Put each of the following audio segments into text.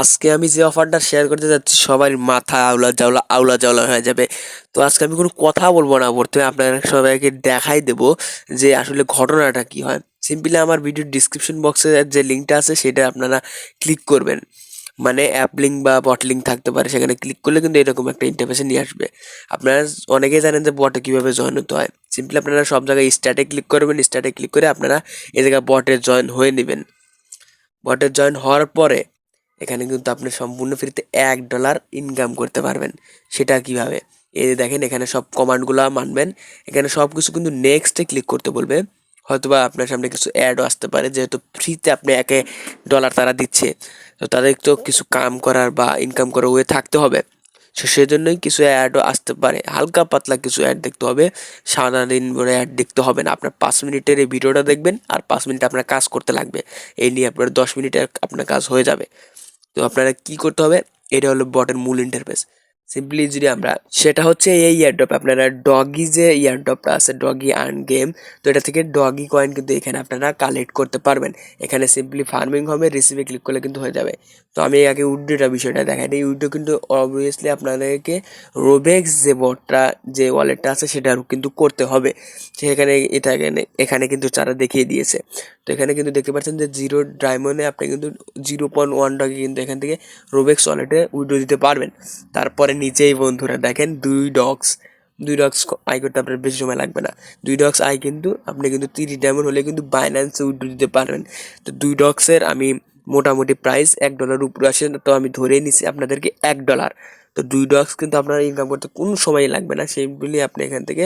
আজকে আমি যে অফারটা শেয়ার করতে যাচ্ছি, সবার মাথা আউলা জাউলা আউলা জাউলা হয়ে যাবে। তো আজকে আমি কোনো কথা বলব না, প্রথমে আপনাদের সবাইকে দেখাই দেব যে আসলে ঘটনাটা কি হয়। সিম্পলি আমার ভিডিওর ডিসক্রিপশন বক্সে যে লিঙ্কটা আছে, সেটা আপনারা ক্লিক করবেন। মানে অ্যাপ লিঙ্ক বা বট লিঙ্ক থাকতে পারে, সেখানে ক্লিক করলে কিন্তু এরকম একটা ইন্টারফেসে নিয়ে আসবে। আপনারা অনেকেই জানেন যে বটে কীভাবে জয়েন হতে হয়। সিম্পলি আপনারা সব জায়গায় স্টার্টে ক্লিক করবেন স্টার্টে ক্লিক করে আপনারা এ জায়গায় বটে জয়েন হয়ে নেবেন। বটে জয়েন হওয়ার পরে এখানে কিন্তু আপনি সম্পূর্ণ ফ্রিতে এক ডলার ইনকাম করতে পারবেন। সেটা কীভাবে? এই দেখেন, এখানে সব কমান্ডগুলো মানবেন। এখানে সব কিছু কিন্তু নেক্সটে ক্লিক করতে বলবে। হয়তোবা আপনার সামনে কিছু অ্যাডও আসতে পারে, যেহেতু ফ্রিতে আপনি একে ডলার তারা দিচ্ছে। তো তাদের তো কিছু কাম করার বা ইনকাম করার ওয়ে থাকতে হবে। সো সেজন্যই কিছু অ্যাডও আসতে পারে। হালকা পাতলা কিছু অ্যাড দেখতে হবে। সারাদিন ধরে অ্যাড দেখতে হবে না। আপনার পাঁচ মিনিটের এই ভিডিওটা দেখবেন আর পাঁচ মিনিট আপনার কাজ করতে লাগবে। এই নিয়ে আপনার দশ মিনিটে আপনার কাজ হয়ে যাবে। তো আপনারা কি করতে হবে? এটা হলো বটের মূল ইন্টারফেস সিম্পলি যদি আমরা, সেটা হচ্ছে এই ইয়ারড্রপ আপনারা ডগি যে ইয়ারড্রপটা আছে ডগি আর্ন গেম তো এটা থেকে ডগি কয়েন কিন্তু এখানে আপনারা কালেক্ট করতে পারবেন। এখানে সিম্পলি ফার্মিং হবে রিসিভে ক্লিক করলে কিন্তু হয়ে যাবে। তো আমি আগে উইড্রোটা বিষয়টা দেখাই এই উইড্রো কিন্তু অবভিয়াসলি আপনাদেরকে রোবেক্স যে বটটা যে ওয়ালেটটা আছে সেটা কিন্তু করতে হবে। সেখানে এটা এখানে এখানে কিন্তু তারা দেখিয়ে দিয়েছে। তো এখানে কিন্তু দেখতে পাচ্ছেন যে জিরো ডায়মন্ডে আপনি কিন্তু জিরো পয়েন্ট ওয়ান ডগে কিন্তু এখান থেকে রোবেক্স ওয়ালেটে উইড্রো দিতে পারবেন। তারপরে নিচেই বন্ধুরা। দেখেন, দুই ডগস দুই ডক্স আই করতে আপনার বেশি সময় লাগবে না। দুই ডক্স আই কিন্তু, আপনি কিন্তু তিরিশ ডায়মন্ড হলে কিন্তু বাইন্যান্সে উইড্রো দিতে পারবেন। তো দুই ডক্সের আমি মোটামুটি প্রাইস এক ডলার উপরে আসে, তো আমি ধরে নিছি আপনাদেরকে এক ডলার তো দুই ডক্স কিন্তু আপনার ইনকাম করতে কোনো সময় লাগবে না। সেইগুলি আপনি এখান থেকে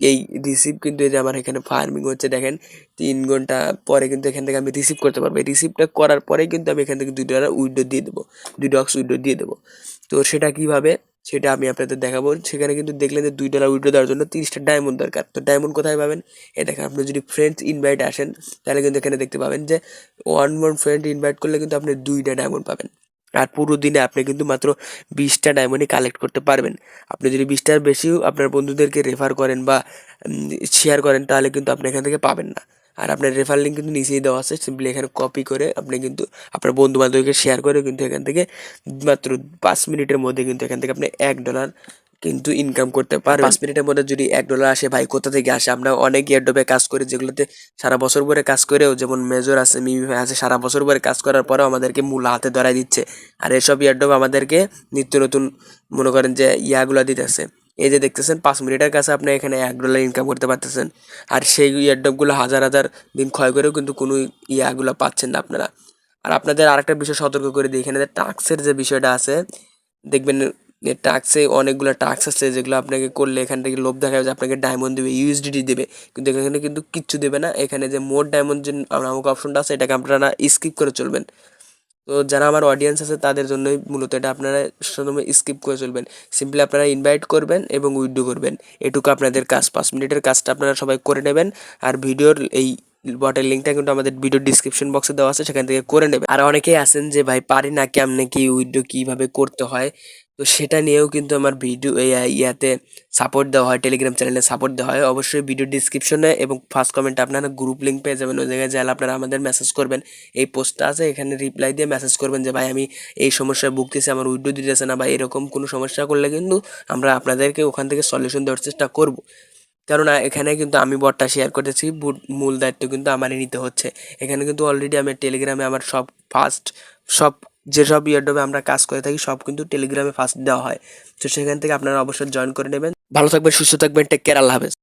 এই রিসিভ কিন্তু এই যে আমার এখানে ফার্মিং হচ্ছে, দেখেন, তিন ঘণ্টা পরে কিন্তু এখান থেকে আমি রিসিভ করতে পারব। এই রিসিভটা করার পরেই কিন্তু আমি এখান থেকে দুই ডলার উইডো দিয়ে দেবো, দুই ডক্স উইডো দিয়ে দেবো। তো সেটা কীভাবে? সেটা আমি আপনাদের দেখাবো। সেখানে কিন্তু দেখলেন যে দুই ডলার উইড্রো দেওয়ার জন্য তিরিশটা ডায়মন্ড দরকার। তো ডায়মন্ড কোথায় পাবেন? এ দেখেন, আপনি যদি ফ্রেন্ডস ইনভাইট আসেন, তাহলে কিন্তু এখানে দেখতে পাবেন যে ওয়ান ওয়ান ফ্রেন্ড ইনভাইট করলে কিন্তু আপনি দুইটা ডায়মন্ড পাবেন। আর পুরো দিনে আপনি কিন্তু মাত্র বিশটা ডায়মন্ডই কালেক্ট করতে পারবেন। আপনি যদি বিশটার বেশিও আপনার বন্ধুদেরকে রেফার করেন বা শেয়ার করেন, তাহলে কিন্তু আপনি এখান থেকে পাবেন না। আর আপনার রেফার লিঙ্ক কিন্তু নিচেই দেওয়া আছে। সিম্পলি এখানে কপি করে আপনি কিন্তু আপনার বন্ধু বান্ধবকে শেয়ার করে কিন্তু এখান থেকে মাত্র পাঁচ মিনিটের মধ্যে কিন্তু এখান থেকে আপনি এক ডলার কিন্তু ইনকাম করতে পারে পাঁচ মিনিটের মধ্যে যদি এক ডলার আসে, ভাই কোথা থেকে আসে? আমরা অনেক ইয়ারডোবে কাজ করি যেগুলোতে সারা বছর ভরে কাজ করেও, যেমন মেজর আছে, মিমি ভাই আছে, সারা বছর ভরে কাজ করার পরেও আমাদেরকে মূল হাতে ধরাই দিচ্ছে। আর এসব ইয়ারডোব আমাদেরকে নিত্য নতুন, মনে করেন যে ইয়াগুলো দিতেছে। এই যে দেখতেছেন, পাঁচ মিনিটের কাছে আপনি এখানে এক ডলার ইনকাম করতে পারতেছেন। আর সেই ইয়ারডপগুলো হাজার হাজার দিন ক্ষয় করেও কিন্তু কোনো ইয়াগুলো পাচ্ছেন না আপনারা। আর আপনাদের আরেকটা বিষয় সতর্ক করে দিই, এখানে যে টাক্সের যে বিষয়টা আছে, দেখবেন টাক্সে অনেকগুলো টাক্স আছে যেগুলো আপনাকে করলে এখান থেকে লোভ দেখা যাবে আপনাকে ডায়মন্ড দেবে ইউএসডিটি দেবে। কিন্তু এখানে কিন্তু কিচ্ছু দেবে না। এখানে যে মোট ডায়মন্ড যে নামক অপশনটা আছে, এটাকে আপনারা স্কিপ করে চলবেন। তো যারা আমার অডিয়েন্স আছে, তাদের জন্যই মূলত এটা আপনারা প্রথমে স্কিপ করে চলবেন। সিম্পলি আপনারা ইনভাইট করবেন এবং উইড্রো করবেন। এটুকু আপনাদের কাজ। পাঁচ মিনিটের কাজটা আপনারা সবাই করে নেবেন আর ভিডিওর এই বটের লিঙ্কটা কিন্তু আমাদের ভিডিও ডিসক্রিপশন বক্সে দেওয়া আছে, সেখান থেকে করে নেবেন। আর অনেকেই আছেন যে, ভাই, পারি না কেমনে কি উইড্রো কীভাবে করতে হয়? তো সেটা নিয়েও কিন্তু আমার ভিডিও ইয়াতে সাপোর্ট দেওয়া হয় টেলিগ্রাম চ্যানেলে সাপোর্ট দেওয়া হয়। অবশ্যই ভিডিও ডিসক্রিপশনে এবং ফার্স্ট কমেন্টে আপনারা গ্রুপ লিঙ্ক পেয়ে যাবেন। ওই জায়গায় যাহলে আপনারা আমাদের মেসেজ করবেন। এই পোস্টটা আছে, এখানে রিপ্লাই দিয়ে মেসেজ করবেন যে, ভাই, আমি এই সমস্যায় ভুগতেছি, আমার উইড্রো দিতেছে না বা এরকম কোনো সমস্যা করলে কিন্তু আমরা আপনাদেরকে ওখান থেকে সলিউশন দেওয়ার চেষ্টা করব। কেননা, এখানে কিন্তু আমি বটটা শেয়ার করেছি মূল দায়িত্ব কিন্তু আমারই নিতে হচ্ছে। এখানে কিন্তু অলরেডি আমি টেলিগ্রামে আমার সব ফার্স্ট সব যেসব ইয়ারডবে আমরা কাজ করে থাকি, সব কিন্তু টেলিগ্রামে ফার্স্ট দেওয়া হয়। তো সেখান থেকে আপনারা অবশ্যই জয়েন করে নেবেন। ভালো থাকবেন, সুস্থ থাকবেন টেক কেয়ার আল্লাহ হাফেজ।